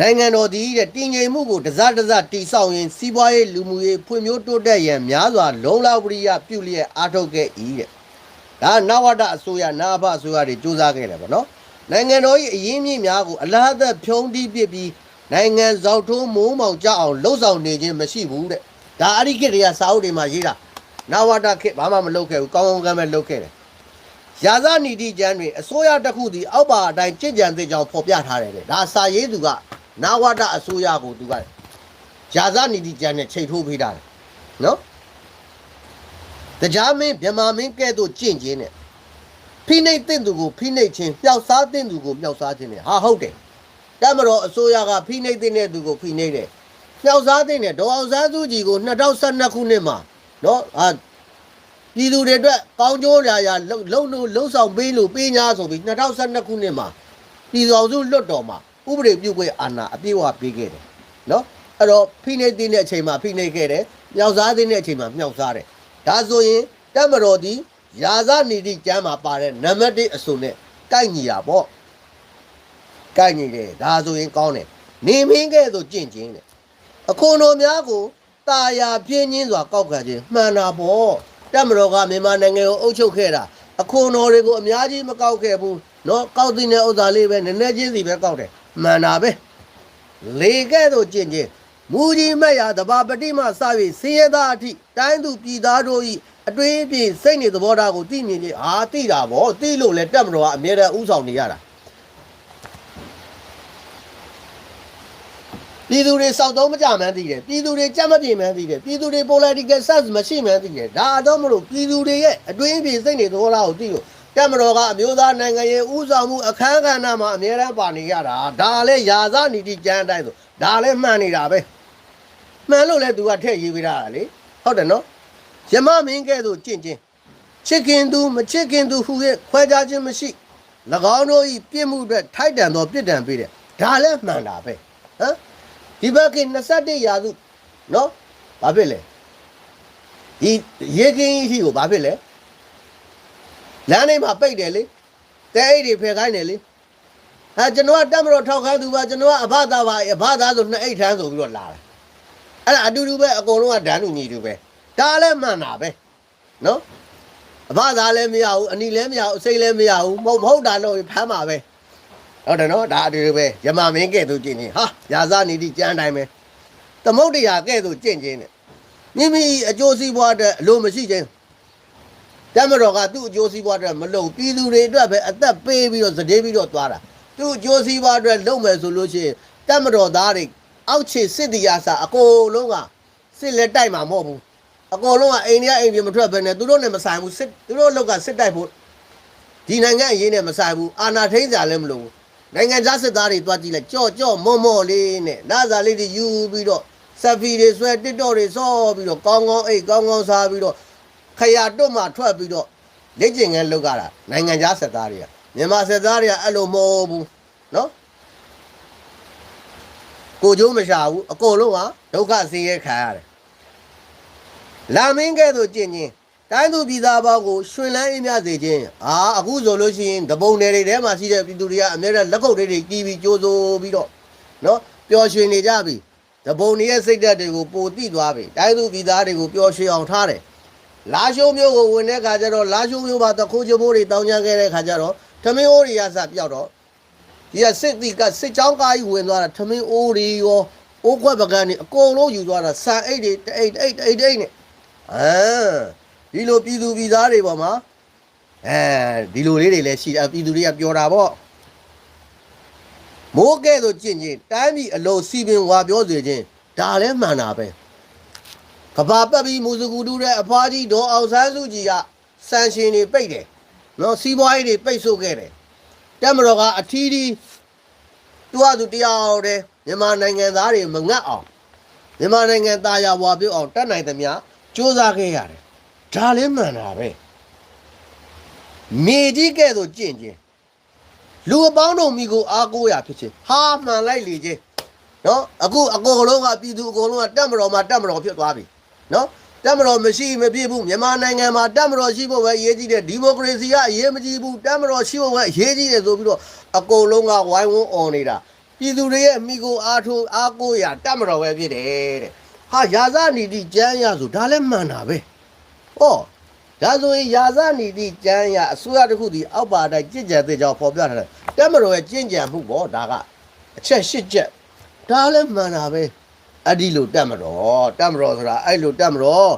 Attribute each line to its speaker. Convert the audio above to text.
Speaker 1: နိုင်ငံတော်သည်တဲ့တည်ငြိမ်မှုကိုတစတစတိဆောက်ရင်စီးပွားရေးလူမှုရေးဖွံ့ဖြိုးတိုးတက်ရန်များစွာလုံလောက်ပရိယပြုလျက်အားထုတ်ခဲ့၏တဲ့ဒါနဝတအစိုးရနာအဖအစိုးရတွေစူးစမ်းခဲ့တယ်ဗောနော်နိုင်ငံတော်၏အရင်းမြစ်များကိုအလားသက်ဖြုံးတီးပစ်ပြီးနိုင်ငံဇောက်ထိုးမိုးမောင်ကြအောင်လှုပ်ဆောင်နေခြင်းမရှိဘူးတဲ့ဒါအရိခေတ်တွေကစာအုပ်တွေမှာရေးတာနဝတခေတ်ဘာမှမလုပ်ခဲ့ဘူးကောင်းကောင်းကမ်းပဲလုပ်ခဲ့တယ်ရာဇနီတိကျမ်းတွေအစိုးရတစ်ခုသည်အောက်ပါအတိုင်းကြင်ကြံသိကြောင်းဖော်ပြထားတယ်လေဒါစာရေးသူက နာဝတအစိုးရကိုသူကရာဇနီတိကျမ်းနဲ့ချိန်ထိုးပေးတာတယ်နော်တရားမင်းဗြဟ္မာမင်းကဲ့သို့ကြင့်ခြင်းနဲ့ဖိနှိပ်တဲ့သူကိုဖိနှိပ်ခြင်းပျောက်စားတဲ့သူကိုပျောက်စားခြင်းနဲ့ဟာဟုတ်တယ်တမတော်အစိုးရကဖိနှိပ်တဲ့သူကိုဖိနှိပ်တယ်ပျောက်စားတဲ့နဲ့ဒေါအောင်ဆန်းစုကြည်ကို2012ခုနှစ်မှာနော်အာပြည်သူတွေအတွက်ကောင်းကျိုးရာရာလုံလုံလို့လုံဆောင်ပေးလို့ပေးညာဆိုပြီး2012ခုနှစ်မှာပြည်တော်စုလွတ်တော်မှာ ဥပဒေပြုခွင့်အာဏာအပြည့်အဝပေးခဲ့တယ်နော်အဲ့တော့ဖိနှိပ်သိတဲ့အချိန်မှာဖိနှိပ်ခဲ့တယ်မြောက်စားသိတဲ့အချိန်မှာမြောက်စားတယ်ဒါဆိုရင်တက်မတော်ဒီရာဇနီတိကျမ်းမှာပါတဲ့နံပါတ်1အစုံနဲ့ကိုက်ညီတာပေါ့ကိုက်ညီတယ်ဒါဆိုရင်ကောင်းတယ်နေမင်းကဲ့သို့ကြင့်ချင်းတဲ့ အခွန်တော်များကိုตาယာပြင်းချင်းစွာကောက်ခံခြင်းမှန်တာပေါ့တက်မတော်ကမြန်မာနိုင်ငံကိုအုပ်ချုပ်ခဲ့တာအခွန်တော်တွေကိုအများကြီးမကောက်ခဲ့ဘူးเนาะကောက်တဲ့ဥစ္စာလေးပဲနည်းနည်းချင်းစီပဲကောက်တယ် မှန်တာပဲလေကဲ့သို့ကျင့်ခြင်းမူကြီးမက်ရာတဘာပတိမစ၍ဆင်းရဲသားအထိတိုင်းသူပြည်သားတို့ဤအတွင်းပြေစိတ်နေသဘောထားကိုသိမြင်ခြင်းအာသိတာဗောသိလို့လဲတက်မတော်ကအမြဲတမ်းဥဆောင်နေရတာပြည်သူတွေစောက်သုံးမကြမှန်းသိတယ်ပြည်သူတွေကြက်မပြေမှန်းသိတယ်ပြည်သူတွေ political sense မရှိမှန်းသိတယ်ဒါအတော့မလို့ပြည်သူတွေရဲ့အတွင်းပြေစိတ်နေသဘောထားကိုသိလို့ တက်မတော်ကအမျိုးသားနိုင်ငံရေးဥဆောင်မှုအခမ်းကဏ္ဍမှာအများအားပါနေရတာဒါလည်းယာဇနီတိကျမ်းအတိုင်းဆိုဒါလည်းမှန်နေတာပဲမှန်လို့လဲသူကထည့်ရေးပေးတာလေဟုတ်တယ်နော်ယမမင်းကဲ့သို့ကြင့်ချင်းချစ်ခင်သူမချစ်ခင်သူဟူရဲ့ခွဲခြားခြင်းမရှိ၎င်းတို့ဤပြစ်မှုအတွက်ထိုက်တန်သောပြစ်ဒဏ်ပေးတယ်ဒါလည်းမှန်တာပဲဟမ်ဒီဘက်က21ရာစုနော်ဘာဖြစ်လဲဒီရေကင်းကြီးကိုဘာဖြစ်လဲ လမ်းလေးမှာပိတ်တယ်လေတဲအိတ်တွေဖယ်ခိုင်းတယ်လေအဲကျွန်တော်ကတက်မတော်ထောက်ခိုင်းသူပါကျွန်တော်ကအဘသားပါအဘသားဆိုနှစ်အိတ်ထမ်းဆိုပြီးတော့လာတယ်အဲ့ဒါအတူတူပဲအကုန်လုံးကဒန်းလူညီတူပဲဒါလည်းမှန်တာပဲနော်အဘသားလည်းမရဘူးအနီလည်းမရဘူးအစိမ့်လည်းမရဘူးမဟုတ်မဟုတ်တာတော့ဖမ်းပါပဲဟုတ်တယ်နော်ဒါအတူတူပဲယမမင်းကဲ့သို့ကျင့်ခြင်းဟာရာဇနီတိကျမ်းတိုင်းပဲသမုတ်တရားကဲ့သို့ကျင့်ခြင်းနဲ့မိမိအကျိုးစီးပွားအတွက်အလိုမရှိခြင်း တမတော်ကသူ့အကျိုးစီးပွားအတွက်မလုပ်ပြည်သူတွေအတွက်ပဲအသက်ပေးပြီးတော့စတေးပြီးတော့သွားတာသူ့အကျိုးစီးပွားအတွက်လုပ်မယ်ဆိုလို့ရှိရင်တမတော်သားတွေအောက်ခြေစစ်တရားစာအကုန်လုံးကစစ်လက်တိုက်မှာမဟုတ်ဘူးအကုန်လုံးကအိန္ဒိယအိမ်ပြည်မထွက်ဘဲနဲ့သူတို့နဲ့မဆိုင်ဘူးစစ်သူတို့လောက်ကစစ်တိုက်ဖို့ဒီနိုင်ငံအရေးနဲ့မဆိုင်ဘူးအာဏာထိန်းကြလည်းမလို့ဘူးနိုင်ငံသားစစ်သားတွေတွားကြည့်လိုက်ကြော့ကြော့မော့မော့လေးနဲ့လာစားလေးတွေယူပြီးတော့ဆက်ဖီတွေဆွဲတစ်တော့တွေဆော့ပြီးတော့ကောင်းကောင်းအိတ်ကောင်းကောင်းစားပြီးတော့ ခရတွတ်မှထွက်ပြီးတော့လက်ကျင်ငန်းလောက်ကြတာနိုင်ငံသားစစ်သားတွေကမြန်မာစစ်သားတွေကအဲ့လိုမဟုတ်ဘူးနော်ကိုကျိုးမရှာဘူးအကုန်လုံးကဒုက္ခဆင်းရဲခံရတယ်လာမင်းကဲ့သို့ကျင့်ချင်းတိုင်းသူပြည်သားပေါင်းကိုရှင်လန်းအေးမြစေခြင်းအာအခုဆိုလို့ရှိရင်တပုံနယ်တွေထဲမှာရှိတဲ့ပြည်သူတွေကအများနဲ့လက်ကုပ်တွေတွေကြီးပြီးကြိုးစိုးပြီးတော့နော်ပျော်ရွှင်နေကြပြီတပုံတွေရဲ့စိတ်ဓာတ်တွေကိုပိုတိသွားပြီတိုင်းသူပြည်သားတွေကိုပျော်ရွှင်အောင်ထားတယ် လာရှုံးမျိုးကိုဝင်တဲ့ခါကျတော့လာရှုံးမျိုးပါတခိုးချမိုးတွေတောင်းကြခဲ့တဲ့ခါကျတော့ထမင်းအိုးတွေရစပြောက်တော့ဒီကစစ်တီကစစ်ချောင်းကားကြီးဝင်သွားတာထမင်းအိုးတွေရောအိုးခွက်ပကန်းတွေအကုန်လုံးယူသွားတာဆန်အိတ်တွေတအိတ်တအိတ်တအိတ်တအိတ်နဲ့အာဒီလိုပြည်သူပြည်သားတွေပေါ်မှာအဲဒီလိုလေးတွေလည်းရှိတယ်ပြည်သူတွေကပြောတာပေါ့မိုးကဲ့သို့ကျင့်ချင်းတိုင်းပြည်အလုံးစီပင်ဝါပြောစေခြင်းဒါလည်းမှန်တာပဲ ကဘာပတ်ပြီးမူစကူတူတဲ့အဖွားကြီးဒေါ်အောင်ဆန်းစုကြည်ကစံရှင်တွေပိတ်တယ်နော်စီးပွားရေးတွေပိတ်ဆို့ခဲ့တယ်တက်မတော်ကအထီးဒီသူ့ဟာသူတရားတယ်မြန်မာနိုင်ငံသားတွေမငတ်အောင်မြန်မာနိုင်ငံသားရဝါပြုတ်အောင်တတ်နိုင်သမျှစ조사ခဲ့ရတယ်ဒါလည်းမှန်တာပဲမြေကြီးကဲ့သို့ကြင့်ချင်းလူအပေါင်းတို့မိကိုအားကိုးရဖြစ်ချင်းဟာမှန်လိုက်လေချင်းနော်အခုအကုန်လုံးကပြည်သူအကုန်လုံးကတက်မတော်မှာတက်မတော်ဖြစ်သွားပြီ နော်တက်မတော်မရှိမဖြစ်ဘူးမြန်မာနိုင်ငံမှာတက်မတော်ရှိဖို့ပဲအရေးကြီးတယ်ဒီမိုကရေစီကအရေးမကြီးဘူးတက်မတော်ရှိဖို့ပဲအရေးကြီးတယ်ဆိုပြီးတော့အကုန်လုံးကဝိုင်းဝန်းអော်နေတာပြည်သူတွေရဲ့မိကိုအားထိုးအားကိုးရာတတ်မတော်ပဲဖြစ်တယ်တဲ့ဟာရာဇနီတိကျမ်းရဆိုဒါလည်းမှန်တာပဲဟောဒါဆိုရင်ရာဇနီတိကျမ်းရအစိုးရတစ်ခုဒီအောက်ပါတိုင်းကြင်ကြံတဲ့ကြောင့်ပေါ်ပြထားတယ်တတ်မတော်ရဲ့ကြင်ကြံမှုပေါ့ဒါကအချက်ရှစ်ချက်ဒါလည်းမှန်တာပဲ အဲ့ဒီလိုတတ်မတော်တတ်မတော်ဆိုတာအဲ့လိုတတ်မတော်